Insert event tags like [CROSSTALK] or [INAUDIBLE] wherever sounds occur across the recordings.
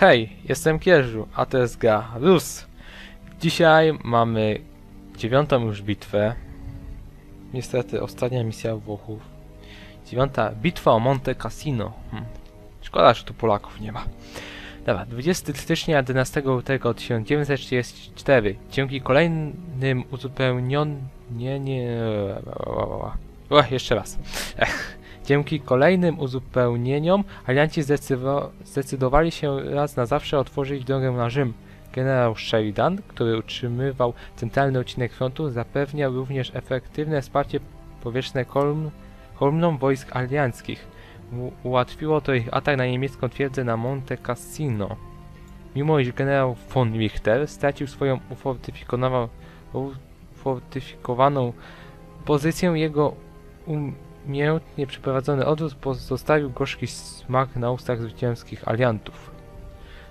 Hej, jestem Kierżu, a to jest gra Rus. Dzisiaj mamy dziewiątą już bitwę. Niestety ostatnia misja Włochów. Dziewiąta bitwa o Monte Cassino. Hm. Szkoda, że tu Polaków nie ma. Dobra, 20 stycznia 11 lutego 1934. Dzięki kolejnym uzupełnionym... Nie, nie... O, jeszcze raz. Ech. Dzięki kolejnym uzupełnieniom alianci zdecydowali się raz na zawsze otworzyć drogę na Rzym. Generał Sheridan, który utrzymywał centralny odcinek frontu, zapewniał również efektywne wsparcie powietrzne kolumn, kolumnom wojsk alianckich. Ułatwiło to ich atak na niemiecką twierdzę na Monte Cassino. Mimo iż generał von Richter stracił swoją ufortyfikowaną, ufortyfikowaną pozycję, jego um, umiejętnie przeprowadzony odwrót pozostawił gorzki smak na ustach zwycięskich aliantów.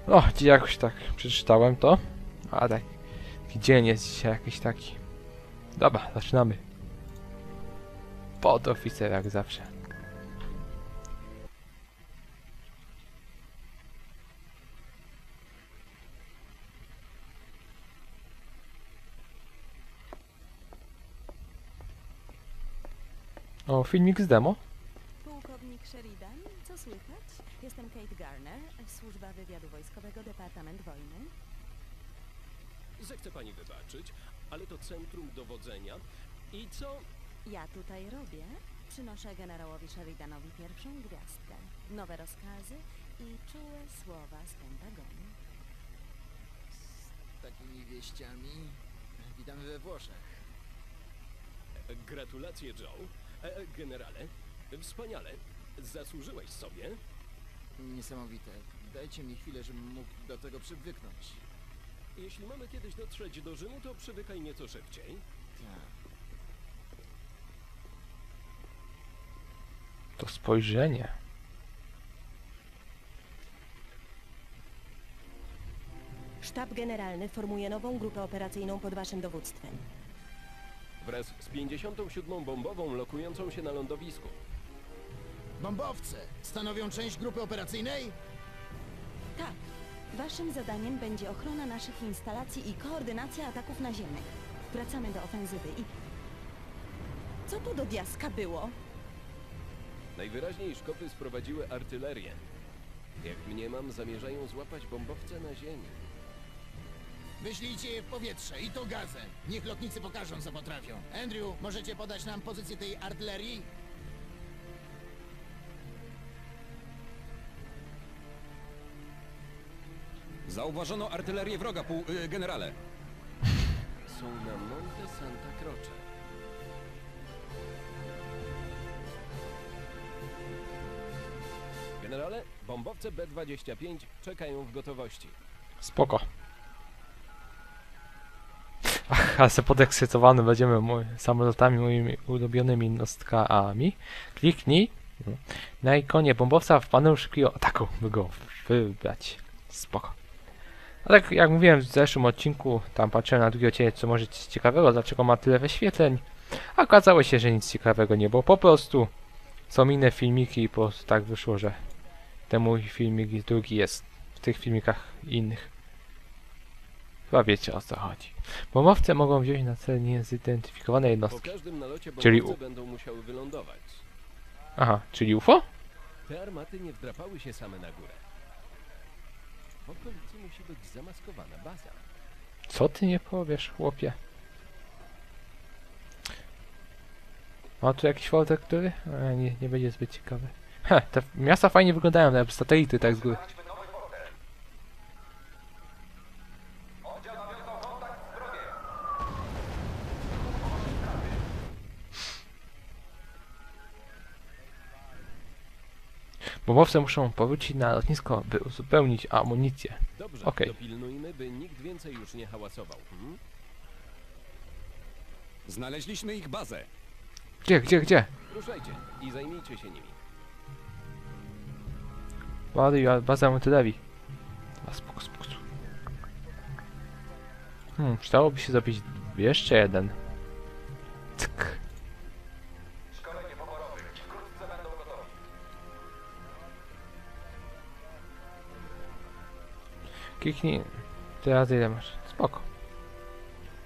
O, dzisiaj jakoś tak przeczytałem to. A tak, dzień jest dzisiaj jakiś taki. Dobra, zaczynamy. Podoficer jak zawsze. O, filmik z demo. Pułkownik Sheridan, co słychać? Jestem Kate Garner, służba wywiadu wojskowego Departament Wojny. Zechce pani wybaczyć, ale to centrum dowodzenia. I co? Ja tutaj robię. Przynoszę generałowi Sheridanowi pierwszą gwiazdkę, nowe rozkazy i czułe słowa z Pentagonu. Z takimi wieściami witamy we Włoszech. Gratulacje, Joe. E, e, generale, wspaniale. Zasłużyłeś sobie. Niesamowite. Dajcie mi chwilę, żebym mógł do tego przywyknąć. Jeśli mamy kiedyś dotrzeć do Rzymu, to przywykaj nieco szybciej. Tak. To spojrzenie. Sztab Generalny formuje nową grupę operacyjną pod waszym dowództwem. Wraz z 57. bombową lokującą się na lądowisku. Bombowce stanowią część grupy operacyjnej? Tak, waszym zadaniem będzie ochrona naszych instalacji i koordynacja ataków naziemnych. Wracamy do ofensywy i... Co tu do diaska było? Najwyraźniej szkopy sprowadziły artylerię. Jak mniemam, zamierzają złapać bombowce na ziemi. Wyślijcie je w powietrze i to gazem. Niech lotnicy pokażą, co potrafią. Andrew, możecie podać nam pozycję tej artylerii? Zauważono artylerię wroga, pół, y, generale. Są na Monte Santa Croce. Generale, bombowce B-25 czekają w gotowości. Spoko. Ale se podekscytowany będziemy mój, samolotami moimi ulubionymi jednostkami. Kliknij na ikonie bombowca w panelu szybkiego ataku, by go wybrać. Spoko. A tak jak mówiłem w zeszłym odcinku, tam patrzyłem na drugi odcinek, co może być ciekawego, dlaczego ma tyle wyświetleń. A okazało się, że nic ciekawego nie było. Po prostu są inne filmiki i po prostu tak wyszło, że ten mój filmik i drugi jest w tych filmikach innych. Chyba wiecie o co chodzi. Bombowce mogą wziąć na cel niezidentyfikowane Po jednostki. każdym nalocie Czyli u- będą musiały wylądować. Aha, czyli UFO? Te armaty nie wdrapały się same na górę. W okolicy musi być zamaskowana baza. Co ty nie powiesz, chłopie? Ma tu jakiś folder, który? A, nie, nie będzie zbyt ciekawy. He, te miasta fajnie wyglądają, jakby satelity tak z góry. Bombowce muszą powrócić na lotnisko, by uzupełnić amunicję. Dobrze, Okej. dopilnujmy, by nikt więcej już nie hałasował. Hmm? Znaleźliśmy ich bazę. Gdzie, gdzie, gdzie? Ruszajcie i zajmijcie się nimi. Ładuj bazę artylerii. A spoko, spoko. spoko. Hmm, przydałoby się zrobić jeszcze jeden. Kliknij. Teraz ile masz? Spoko.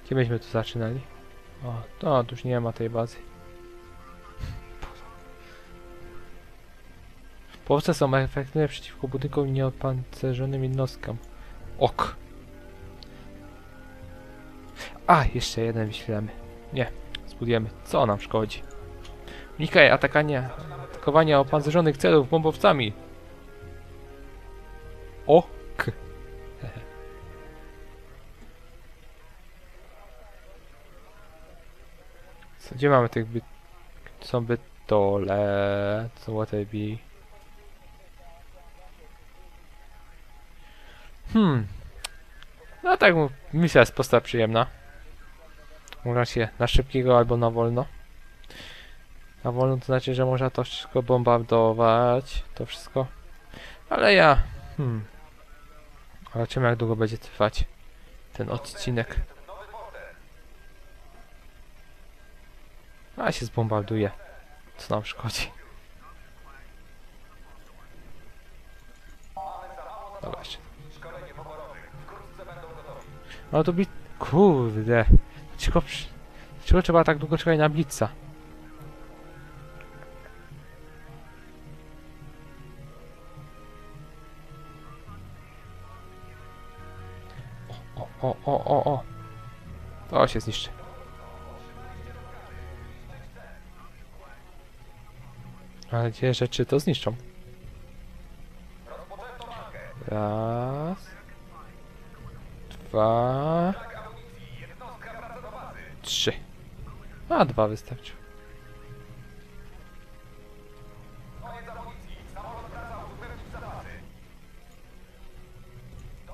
Gdzie myśmy tu zaczynali? O, to już nie ma tej bazy. Powce są efektywne przeciwko budynkom nieopancerzonym jednostkom. Ok. A, jeszcze jeden wyślemy. Nie, zbudujemy. Co nam szkodzi? Unikaj atakania, atakowania opancerzonych celów bombowcami. Ok. Gdzie mamy tych byt... Są bytole... Co what I be? Hmm. No tak, misja jest prosta, przyjemna. Można się na szybkiego albo na wolno. Na wolno to znaczy, że można to wszystko bombardować, to wszystko. Ale ja... Hmm. Zobaczymy jak długo będzie trwać ten odcinek. A się zbombarduje. Co nam szkodzi? Dobra jeszcze. No to bit... Kurde. Dlaczego, przy... Dlaczego trzeba tak długo czekać na blitza? O, o, o, o, o. To się zniszczy. Ale gdzie rzeczy to zniszczą? Raz. Dwa. Trzy. A, dwa wystarczy.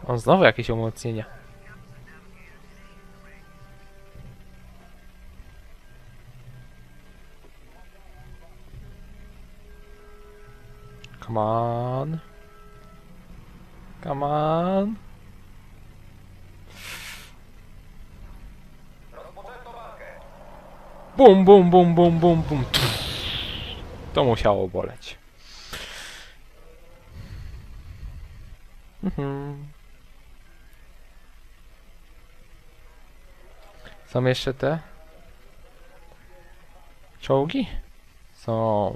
On znowu jakieś umocnienia. Come on. Come on. Bum, bum, bum, bum, bum, bum. To musiało boleć. Mhm. Są jeszcze te? Czołgi? Są.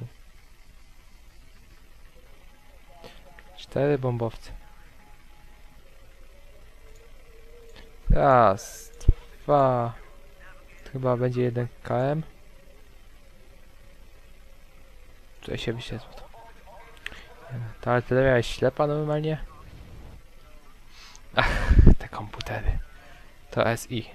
Cztery bombowce. Raz, dwa. Chyba będzie jeden KM. Tutaj się wyświetla. Ta artyleria jest ślepa normalnie. Ach, te komputery. To SI.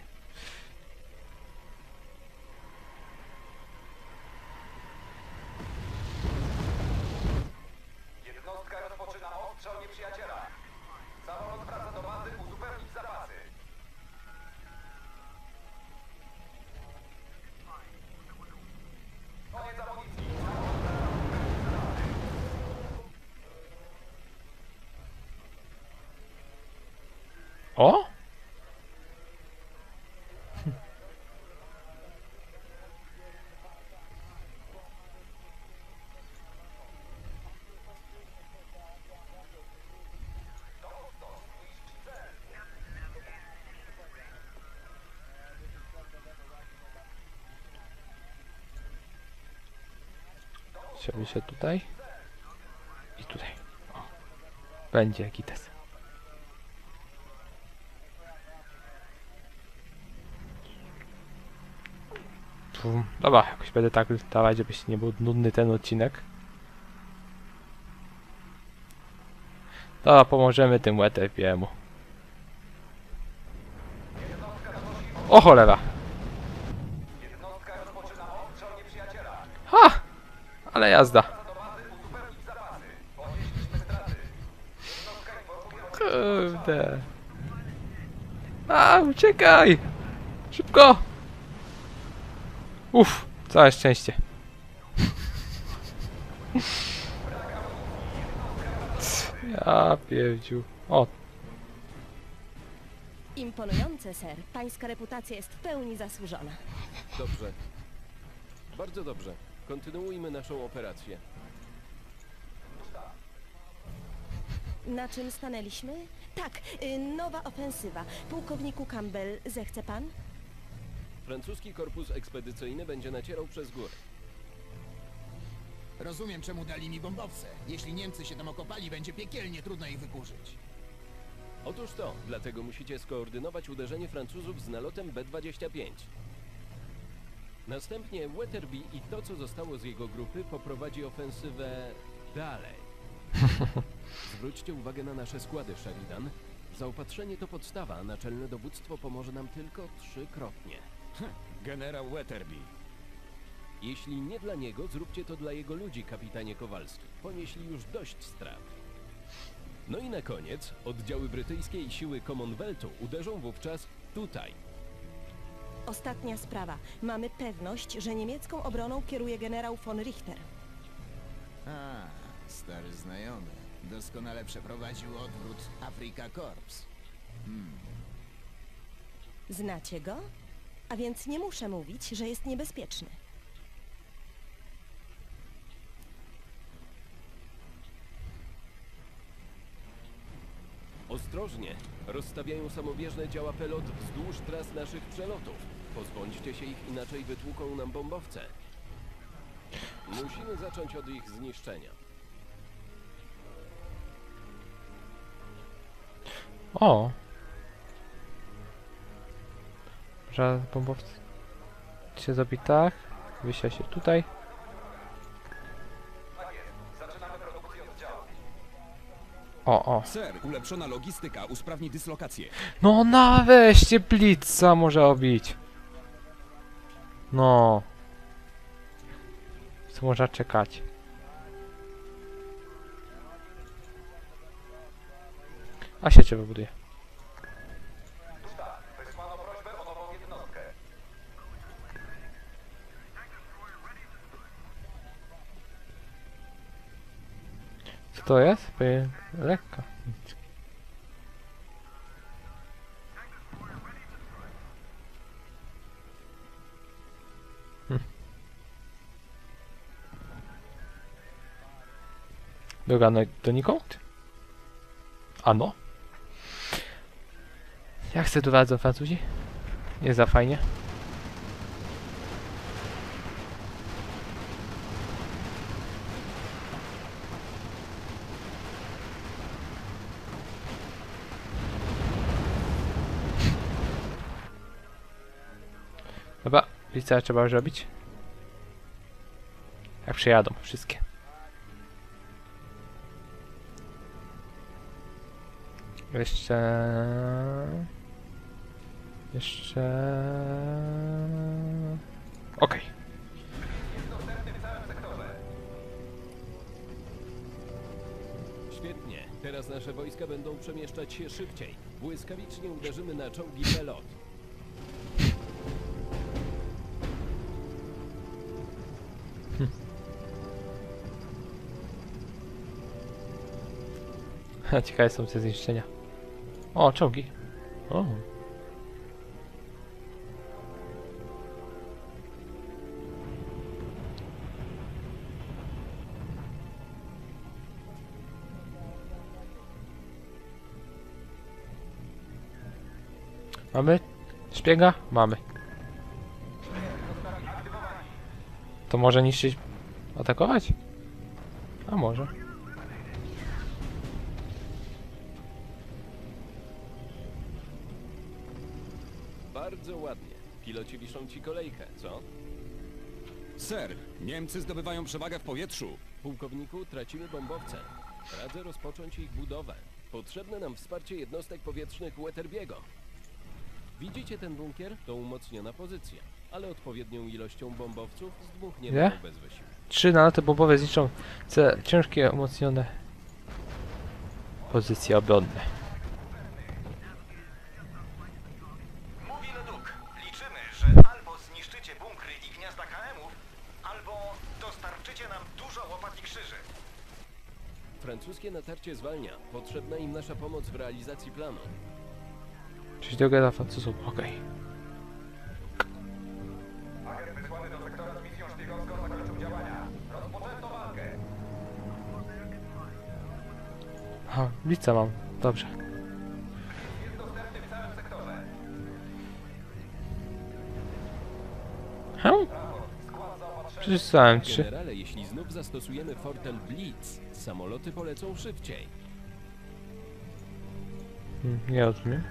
Chciałby się tutaj i tutaj. O. Będzie jakiś Pum. Dobra, jakoś będę tak dawać, żebyś nie był nudny ten odcinek. Dobra, pomożemy tym WTP-mu. O cholera! Ale jazda. Kurde. A, uciekaj! Szybko! Uff, całe szczęście. Ja pierdziu. O, Imponujące, ser. Pańska reputacja jest w pełni zasłużona. Dobrze. Bardzo dobrze. Kontynuujmy naszą operację. Na czym stanęliśmy? Tak, y, nowa ofensywa. Pułkowniku Campbell, zechce pan? Francuski korpus ekspedycyjny będzie nacierał przez góry. Rozumiem, czemu dali mi bombowce. Jeśli Niemcy się tam okopali, będzie piekielnie trudno ich wykurzyć. Otóż to, dlatego musicie skoordynować uderzenie Francuzów z nalotem B-25. Następnie Weatherby i to, co zostało z jego grupy, poprowadzi ofensywę dalej. [LAUGHS] Zwróćcie uwagę na nasze składy, Sheridan. Zaopatrzenie to podstawa, a naczelne dowództwo pomoże nam tylko trzykrotnie. [LAUGHS] Generał Weatherby. Jeśli nie dla niego, zróbcie to dla jego ludzi, kapitanie Kowalski. Ponieśli już dość strat. No i na koniec, oddziały brytyjskie i siły Commonwealthu uderzą wówczas tutaj. Ostatnia sprawa. Mamy pewność, że niemiecką obroną kieruje generał von Richter. A, stary znajomy. Doskonale przeprowadził odwrót Afrika Korps. Znacie go? A więc nie muszę mówić, że jest niebezpieczny. Ostrożnie! Rozstawiają samobieżne działa pelot wzdłuż tras naszych przelotów. Pozbądźcie się ich, inaczej wytłuką nam bombowce. Musimy zacząć od ich zniszczenia. O! Że bombowcy się zrobi tak. Wysia się tutaj. O, o. Ser, ulepszona logistyka usprawni dyslokację. No na weźcie blitza może obić. No. Co można czekać? A się trzeba buduje. Tuta, wysłano prośbę o nową jednostkę. Co to jest? Lekka. Droga no, donikąd? Ano? Jak chcę tu radzą Francuzi? Nie za fajnie. Dobra, wiecie co trzeba zrobić? Jak przyjadą wszystkie. Jeszcze... Jeszcze... Okej. Sektorze. Świetnie. Teraz nasze wojska będą przemieszczać się szybciej. Błyskawicznie uderzymy na czołgi pelot. [LAUGHS] Ciekawe są te zniszczenia. O, czołgi. O. Mamy? Szpiega? Mamy. To może niszczyć... Atakować? A może. Wiszą ci kolejkę, co? Ser, Niemcy zdobywają przewagę w powietrzu. Pułkowniku, tracimy bombowce. Radzę rozpocząć ich budowę. Potrzebne nam wsparcie jednostek powietrznych Weterbiego. Widzicie ten bunkier? To umocniona pozycja, ale odpowiednią ilością bombowców zdmuchniemy Nie? bez wysiłku. Trzy naloty bombowe zniszczą ce ciężkie, umocnione pozycje obronne. Francuskie natarcie zwalnia. Potrzebna im nasza pomoc w realizacji planu. Czyli dogada Francuzów, okej. Pakiet wysłany do sektora działania. Rozpoczęto walkę. Aha, blica mam, dobrze. Jest dostępny w całym sektorze. Przeczytałem trzy. Generale, jeśli znów zastosujemy Fortel Blitz, samoloty polecą szybciej. Hmm, Nie rozumiem.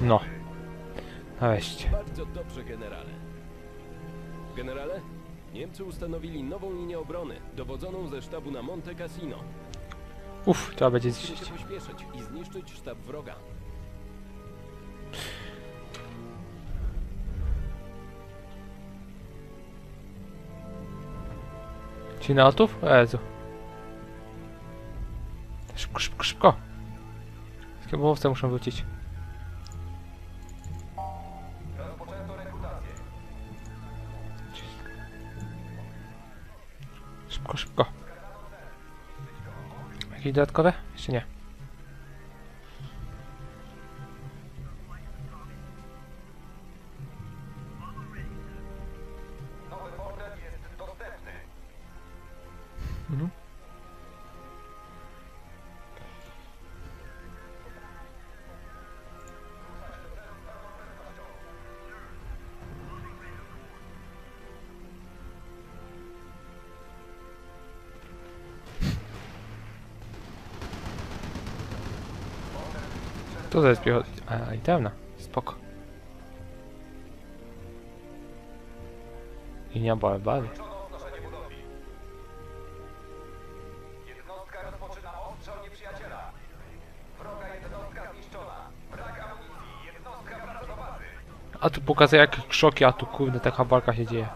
No. Weźcie. Bardzo dobrze, generale. Generale, Niemcy ustanowili nową linię obrony, dowodzoną ze sztabu na Monte Cassino. Uff, trzeba będzie Musimy zniszczyć. się pośpieszyć i zniszczyć sztab wroga. Ci na otów? O Jezu. Szybko, szybko, szybko. Bołowce muszą wrócić. Jakieś dodatkowe? Jeszcze nie. Wroga jednostka zniszczona. Brak amunicji. Jednostka wraca do bazy. A tu pokazuje jak krzoki, a tu kurde taka walka się dzieje.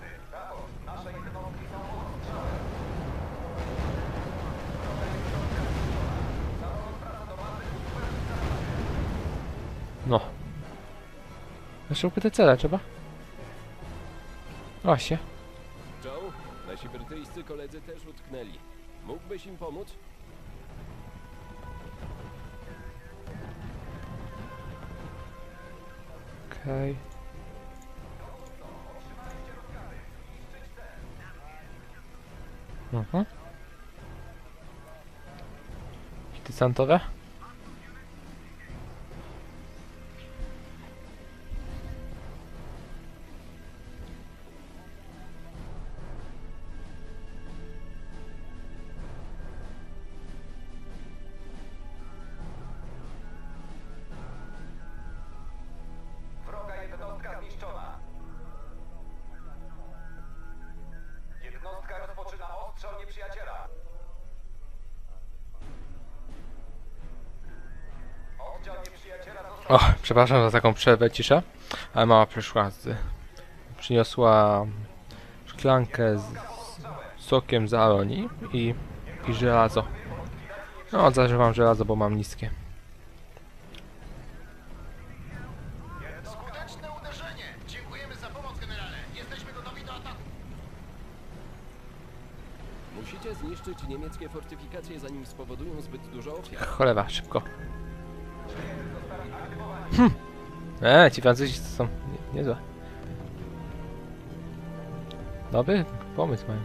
Jeszcze te cele trzeba? Właśnie. Joe, nasi brytyjscy koledzy też utknęli. Mógłbyś im pomóc? Okej. Mhm. Desantowe? Przepraszam za taką przerwę, ciszę. Ale mama przyszła z... Przyniosła szklankę z z sokiem z Aroni i, i żelazo. No, zażywam żelazo, bo mam niskie. Skuteczne uderzenie! Dziękujemy za pomoc, generale. Jesteśmy gotowi do ataku. Musicie zniszczyć niemieckie fortyfikacje, zanim spowodują zbyt dużo ofiar. Cholera, szybko. Hm. E, ci Francuzi to są nie, niezłe. Dobry pomysł mają.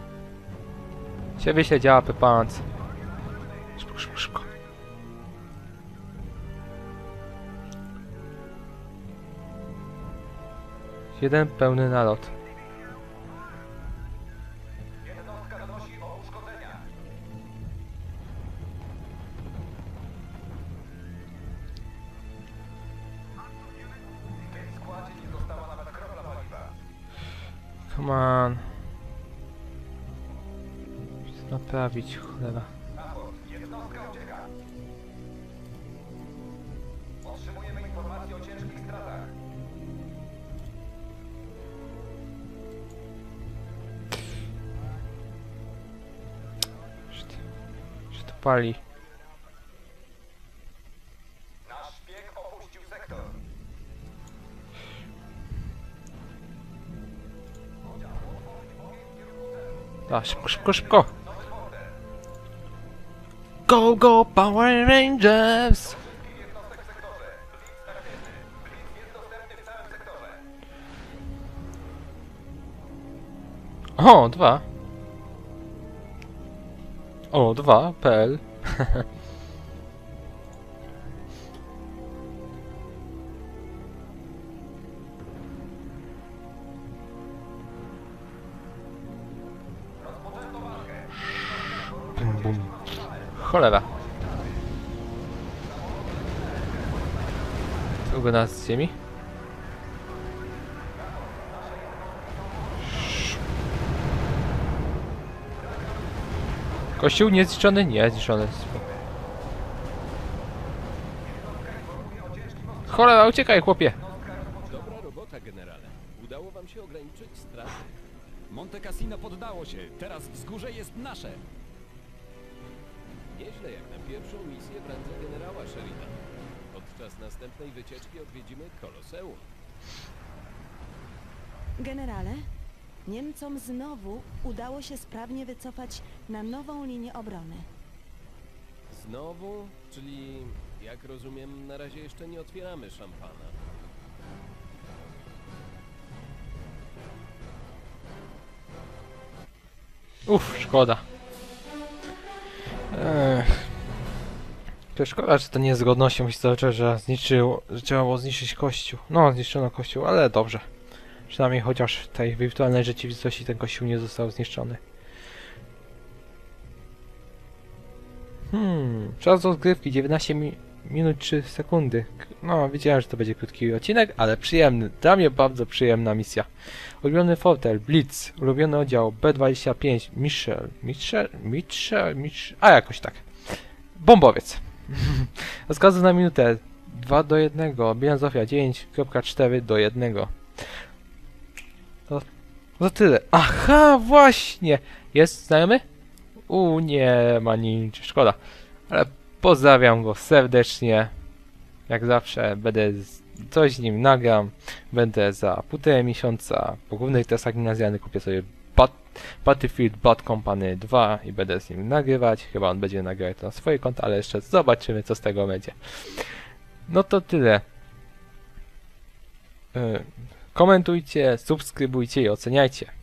Się wyśle działa Pepans. Szybko, szybko, szybko. Jeden pełny nalot. zrobić, cholera. Jednostka ucieka. Otrzymujemy o to pali. Nasz szpieg opuścił sektor. Da, szybko, szybko, szybko! Go, go, Power Rangers! O, dwa. O, dwa, PL. [LAUGHS] Cholera. Długo nas z ziemi? Kościół niezniszczony? Nie, zniszczony. Cholera, uciekaj chłopie! Dobra robota, generale. Udało wam się ograniczyć straty. Monte Cassino poddało się. Teraz wzgórze jest nasze. Nieźle jak na pierwszą misję w randze generała Sheridan. Podczas następnej wycieczki odwiedzimy Koloseum. Generale, Niemcom znowu udało się sprawnie wycofać na nową linię obrony. Znowu? Czyli, jak rozumiem, na razie jeszcze nie otwieramy szampana. Uff, szkoda. Ech. To szkoda, że to nie z godnością historii, że zniszczył, że trzeba było zniszczyć kościół. No, zniszczono kościół, ale dobrze. Przynajmniej chociaż w tej wirtualnej rzeczywistości ten kościół nie został zniszczony. Hmm, czas rozgrywki 19 mi minut 3 sekundy. No, wiedziałem, że to będzie krótki odcinek, ale przyjemny. Dla mnie bardzo przyjemna misja. Ulubiony fotel, Blitz, ulubiony oddział B25, Michel, Michel, Michel, Michel, a jakoś tak. Bombowiec. [LAUGHS] Rozkazy na minutę 2 do 1, bilans ofiar 9.4 do 1. To, to tyle. Aha, właśnie! Jest znajomy? U, nie ma nic, szkoda. Ale pozdrawiam go serdecznie. Jak zawsze będę coś z nim nagram. Będę za półtorej miesiąca po głównych testach gimnazjalnych kupię sobie Bat Battlefield Bad Company 2 i będę z nim nagrywać. Chyba on będzie nagrywać to na swoje konto, ale jeszcze zobaczymy co z tego będzie. No to tyle. Y, Komentujcie, subskrybujcie i oceniajcie.